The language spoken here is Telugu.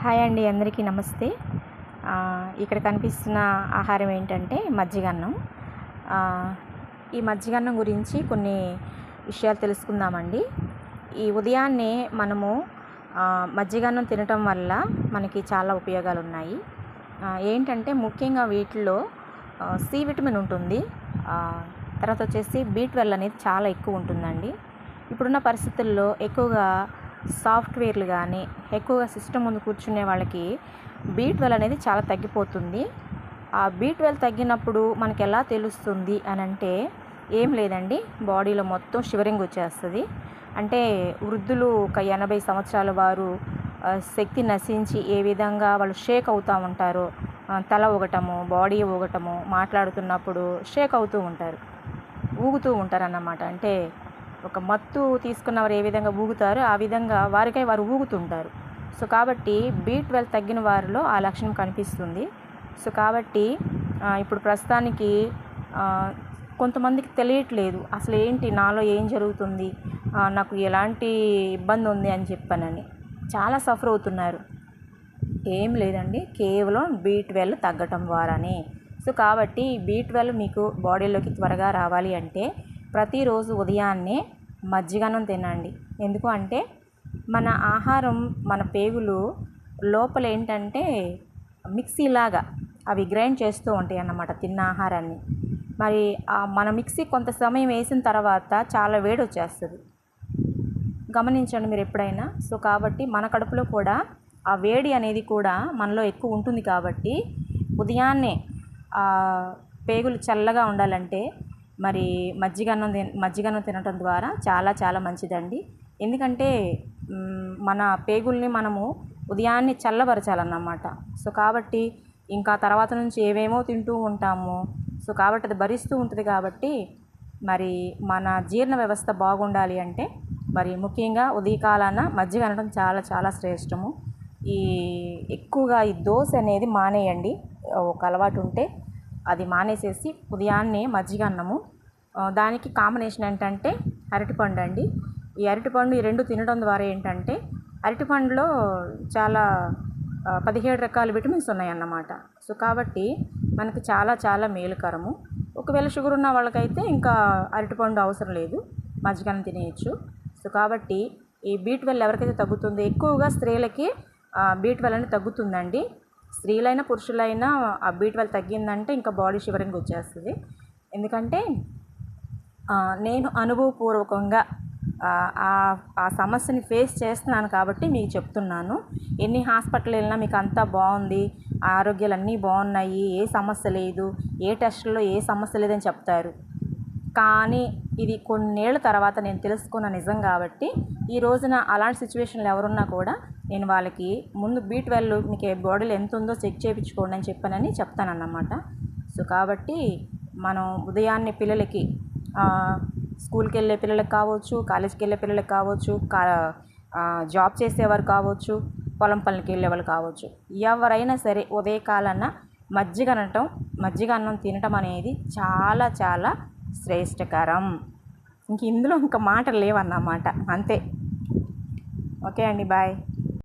హాయ్ అండి అందరికీ నమస్తే. ఇక్కడ కనిపిస్తున్న ఆహారం ఏంటంటే మజ్జిగన్నం. ఈ మజ్జిగన్నం గురించి కొన్ని విషయాలు తెలుసుకుందామండి. ఈ ఉదయాన్నే మనము మజ్జిగన్నం తినటం వల్ల మనకి చాలా ఉపయోగాలు ఉన్నాయి ఏంటంటే ముఖ్యంగా వీటిలో సి విటమిన్ ఉంటుంది. తర్వాత వచ్చేసి బీ ట్వెల్వ్ అనేది చాలా ఎక్కువ ఉంటుందండి. ఇప్పుడున్న పరిస్థితుల్లో ఎక్కువగా సాఫ్ట్వేర్లు కానీ ఎక్కువగా సిస్టమ్ ముందు కూర్చునే వాళ్ళకి బీట్ వెల్ అనేది చాలా తగ్గిపోతుంది. ఆ బీట్ వెల్ తగ్గినప్పుడు మనకి ఎలా తెలుస్తుంది అని అంటే ఏం లేదండి. బాడీలో మొత్తం షివరింగ్ వచ్చేస్తుంది. అంటే వృద్ధులు ఒక ఎనభై సంవత్సరాల వారు శక్తి నశించి ఏ విధంగా వాళ్ళు షేక్ అవుతూ ఉంటారో తల ఊగటము బాడీ ఊగటము మాట్లాడుతున్నప్పుడు షేక్ అవుతూ ఉంటారు ఊగుతూ ఉంటారు అన్నమాట అంటే ఒక మత్తు తీసుకున్నవారు ఏ విధంగా ఊగుతారో ఆ విధంగా వారికై వారు ఊగుతుంటారు. సో కాబట్టి బీ ట్వెల్వ్ తగ్గిన వారిలో ఆ లక్షణం కనిపిస్తుంది. సో కాబట్టి ఇప్పుడు ప్రస్తుతానికి కొంతమందికి తెలియట్లేదు. అసలు ఏంటి నాలో ఏం జరుగుతుంది? నాకు ఎలాంటి ఇబ్బంది ఉంది అని చెప్పానని చాలా సఫర్ అవుతున్నారు. ఏం లేదండి కేవలం బీ ట్వెల్వ్ తగ్గటం ద్వారానే సో కాబట్టి బీ ట్వెల్వ్ మీకు బాడీలోకి త్వరగా రావాలి అంటే ప్రతిరోజు ఉదయాన్నే మజ్జిగన్నం తినండి. ఎందుకు అంటే మన ఆహారం మన పేగులు లోపల ఏంటంటే మిక్సీలాగా అవి గ్రైండ్ చేస్తూ ఉంటాయి అన్నమాట తిన్న ఆహారాన్ని. మరి మన మిక్సీ కొంత సమయం వేసిన తర్వాత చాలా వేడి వచ్చేస్తుంది గమనించండి మీరు ఎప్పుడైనా. సో కాబట్టి మన కడుపులో కూడా ఆ వేడి అనేది కూడా మనలో ఎక్కువ ఉంటుంది కాబట్టి ఉదయాన్నే పేగులు చల్లగా ఉండాలంటే మరి మజ్జిగన్నం తిన మజ్జిగన్నం తినటం ద్వారా చాలా చాలా మంచిదండి. ఎందుకంటే మన పేగుల్ని మనము ఉదయాన్నే చల్లబరచాలన్నమాట. సో కాబట్టి ఇంకా తర్వాత నుంచి ఏవేమో తింటూ ఉంటాము. సో కాబట్టి అది భరిస్తూ ఉంటుంది కాబట్టి మరి మన జీర్ణ వ్యవస్థ బాగుండాలి అంటే మరి ముఖ్యంగా ఉదయకాలాన మజ్జిగ అనడం చాలా చాలా శ్రేష్టము. ఈ ఎక్కువగా ఈ దోశ అనేది మానేయండి. ఒక అలవాటు ఉంటే అది మానేసేసి ఉదయాన్నే మజ్జిగ అన్నము. దానికి కాంబినేషన్ ఏంటంటే అరటిపండు అండి. ఈ అరటిపండు ఈ రెండు తినడం ద్వారా ఏంటంటే అరటిపండులో చాలా పదిహేడు రకాల విటమిన్స్ ఉన్నాయన్నమాట. సో కాబట్టి మనకి చాలా చాలా మేలుకరము. ఒకవేళ షుగర్ ఉన్న వాళ్ళకైతే ఇంకా అరటిపండు అవసరం లేదు. మజ్జిగన్నం తినేయచ్చు. సో కాబట్టి ఈ బీట్వెల్ ఎవరికైతే తగ్గుతుందో ఎక్కువగా స్త్రీలకి బీట్ వెల్ అనేది తగ్గుతుందండి. స్త్రీలైనా పురుషులైనా ఆ బీట్ వాళ్ళు తగ్గిందంటే ఇంకా బాడీ షివరింగ్ వచ్చేస్తుంది. ఎందుకంటే నేను అనుభవపూర్వకంగా ఆ, ఆ సమస్యని ఫేస్ చేస్తున్నాను కాబట్టి మీకు చెప్తున్నాను. ఎన్ని హాస్పిటల్ వెళ్ళినా మీకు అంతా బాగుంది ఆరోగ్యాలు అన్నీ బాగున్నాయి ఏ సమస్య లేదు ఏ టెస్ట్లో ఏ సమస్య లేదని చెప్తారు. కానీ ఇది కొన్నేళ్ళ తర్వాత నేను తెలుసుకున్న నిజం కాబట్టి ఈ రోజున అలాంటి సిచ్యువేషన్లు ఎవరున్నా కూడా నేను వాళ్ళకి ముందు బీ ట్వెల్వ్ మీకు బాడీలో ఎంత ఉందో చెక్ చేయించుకోండి అని చెప్పానని చెప్తానన్నమాట. సో కాబట్టి మనం ఉదయాన్నే పిల్లలకి స్కూల్కి వెళ్ళే పిల్లలకు కావచ్చు కాలేజీకి వెళ్ళే పిల్లలకు కావచ్చు కా జాబ్ చేసేవారు కావచ్చు పొలం పనులకి వెళ్ళే వాళ్ళు కావచ్చు ఎవరైనా సరే ఉదయకాలన్న మజ్జిగ అనటం మజ్జిగ అన్నం తినటం అనేది చాలా చాలా శ్రేష్టకరం. ఇంక ఇందులో ఇంకా మాటలు లేవన్నమాట. అంతే. ఓకే అండి బాయ్.